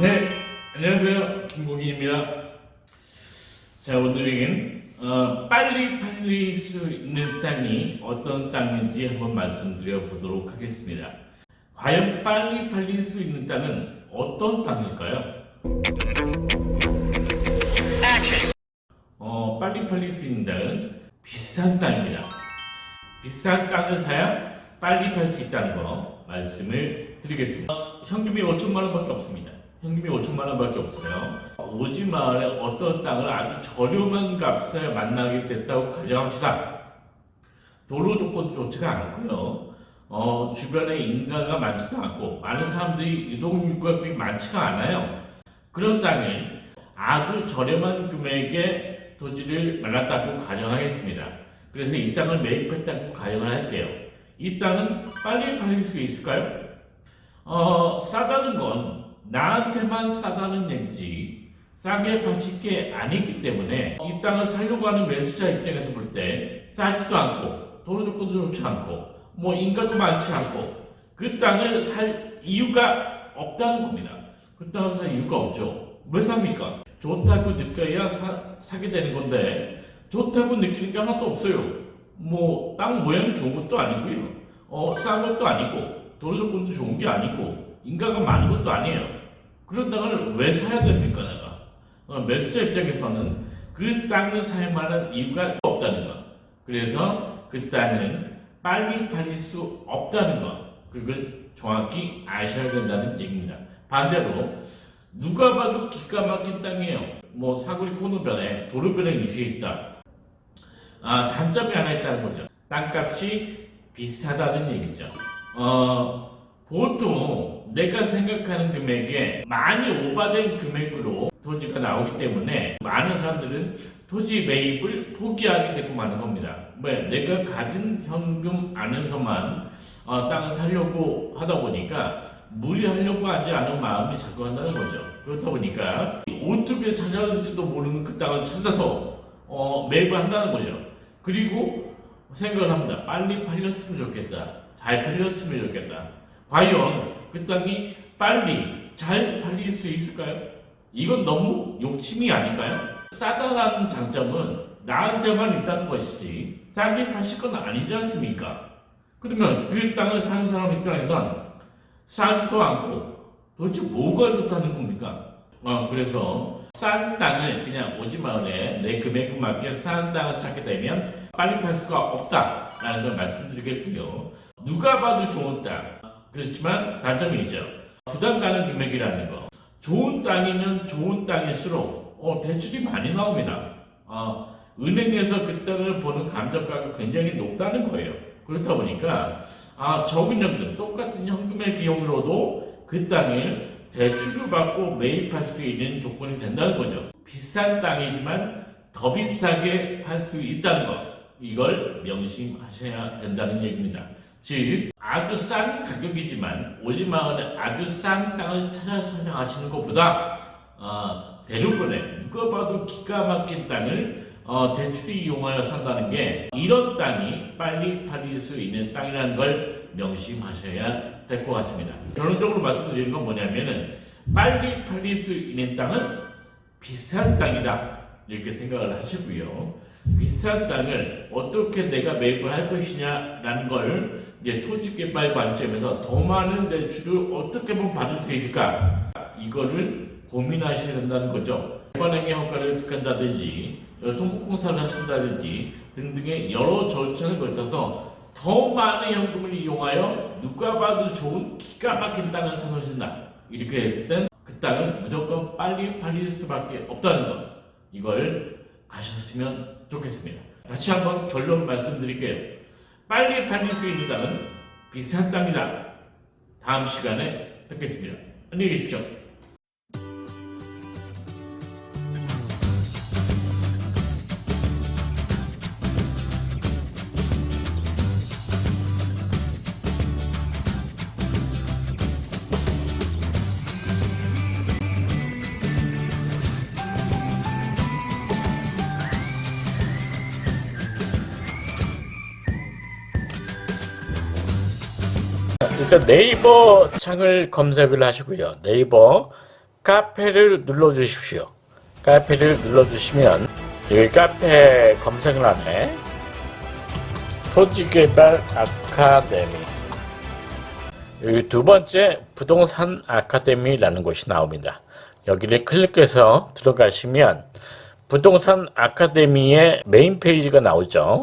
네, 안녕하세요. 김국인입니다. 자, 오늘은 어, 빨리 팔릴 수 있는 땅이 어떤 땅인지 한번 말씀드려 보도록 하겠습니다. 과연 빨리 팔릴 수 있는 땅은 어떤 땅일까요? 어, 빨리 팔릴 수 있는 땅은 비싼 땅입니다. 비싼 땅을 사야 빨리 팔 수 있다는 거 말씀을 드리겠습니다. 어, 현금이 5천만 원밖에 없습니다. 현금이 5천만 원밖에 없어요. 오지 마을에 어떤 땅을 아주 저렴한 값에 만나게 됐다고 가정합시다. 도로 조건도 좋지가 않고요. 어, 주변에 인가가 많지도 않고 많은 사람들이 이동 육각이 많지가 않아요. 그런 땅을 아주 저렴한 금액의 토지를 만났다고 가정하겠습니다. 그래서 이 땅을 매입했다고 가정을 할게요. 이 땅은 빨리 팔릴 수 있을까요? 어, 싸다는 건 나한테만 싸다는 얘기지 싸게 파실 게 아니기 때문에 이 땅을 살려고 하는 매수자 입장에서 볼 때 싸지도 않고 도로 조건도 좋지 않고 뭐 인가도 많지 않고 그 땅을 살 이유가 없다는 겁니다. 그 땅을 살 이유가 없죠. 왜 삽니까? 좋다고 느껴야 사, 사게 되는 건데 좋다고 느끼는 게 하나도 없어요. 뭐 땅 모양이 좋은 것도 아니고요. 어, 싼 것도 아니고 도로 조건도 좋은 게 아니고 인가가 많은 것도 아니에요. 그런 땅을 왜 사야 됩니까, 내가? 어, 매수자 입장에서는 그 땅을 살 만한 이유가 없다는 것. 그래서 그 땅은 빨리 팔릴 수 없다는 것. 그걸 정확히 아셔야 된다는 얘기입니다. 반대로 누가 봐도 기가 막힌 땅이에요. 뭐 사거리 코너변에 도로변에 위치해 있다. 아, 단점이 하나 있다는 거죠. 땅값이 비슷하다는 얘기죠. 어, 보통 내가 생각하는 금액에 많이 오바된 금액으로 토지가 나오기 때문에 많은 사람들은 토지 매입을 포기하게 되고 마는 겁니다. 왜? 내가 가진 현금 안에서만 어, 땅을 사려고 하다 보니까 무리하려고 하지 않은 마음이 자꾸 한다는 거죠. 그렇다 보니까 어떻게 찾아는지도 모르는 그 땅을 찾아서 어, 매입을 한다는 거죠. 그리고 생각을 합니다. 빨리 팔렸으면 좋겠다. 잘 팔렸으면 좋겠다. 과연 그 땅이 빨리 잘 팔릴 수 있을까요? 이건 너무 욕심이 아닐까요? 싸다라는 장점은 나한테만 있다는 것이지 싸게 파실 건 아니지 않습니까? 그러면 그 땅을 사는 사람 입장에선 싸지도 않고 도대체 뭐가 좋다는 겁니까? 어, 그래서 싼 땅을 그냥 오지 마을에 내 금액에 맞게 싼 땅을 찾게 되면 빨리 팔 수가 없다라는 걸 말씀드리겠고요. 누가 봐도 좋은 땅. 그렇지만 단점이 있죠. 부담 가는 금액이라는 거. 좋은 땅이면 좋은 땅일수록 어, 대출이 많이 나옵니다. 어, 은행에서 그 땅을 보는 감정가가 굉장히 높다는 거예요. 그렇다 보니까 아, 적은 현금, 똑같은 현금의 비용으로도 그 땅을 대출을 받고 매입할 수 있는 조건이 된다는 거죠. 비싼 땅이지만 더 비싸게 팔 수 있다는 것. 이걸 명심하셔야 된다는 얘기입니다. 즉, 아주 싼 가격이지만 오지 마을에 아주 싼 땅을 찾아서 하시는 것보다 어, 대부분의 누가 봐도 기가 막힌 땅을 어, 대출이 이용하여 산다는 게 이런 땅이 빨리 팔릴 수 있는 땅이라는 걸 명심하셔야 될 것 같습니다. 결론적으로 말씀드리는 건 뭐냐면은 빨리 팔릴 수 있는 땅은 비싼 땅이다 이렇게 생각을 하시고요. 비싼 땅을 어떻게 내가 매입을 할 것이냐라는 걸 이제 토지 개발 관점에서 더 많은 대출을 어떻게 보면 받을 수 있을까 이거를 고민하셔야 된다는 거죠. 관행의 효과를 득한다든지 통보공사를 하신다든지 등등의 여러 절차를 거쳐서 더 많은 현금을 이용하여 누가 봐도 좋은 기가 막힌 땅을 사놓으신다. 이렇게 했을 땐 그 땅은 무조건 빨리 팔릴 수밖에 없다는 것. 이걸 아셨으면 좋겠습니다. 다시 한번 결론 말씀드릴게요. 빨리 팔릴 수 있는 땅은 비싼 땅이다. 다음 시간에 뵙겠습니다. 안녕히 계십시오. 일단 네이버 창을 검색을 하시고요. 네이버 카페를 눌러주십시오. 카페를 눌러주시면 여기 카페 검색란에 토지개발 아카데미 여기 두 번째 부동산 아카데미라는 곳이 나옵니다. 여기를 클릭해서 들어가시면 부동산 아카데미의 메인 페이지가 나오죠.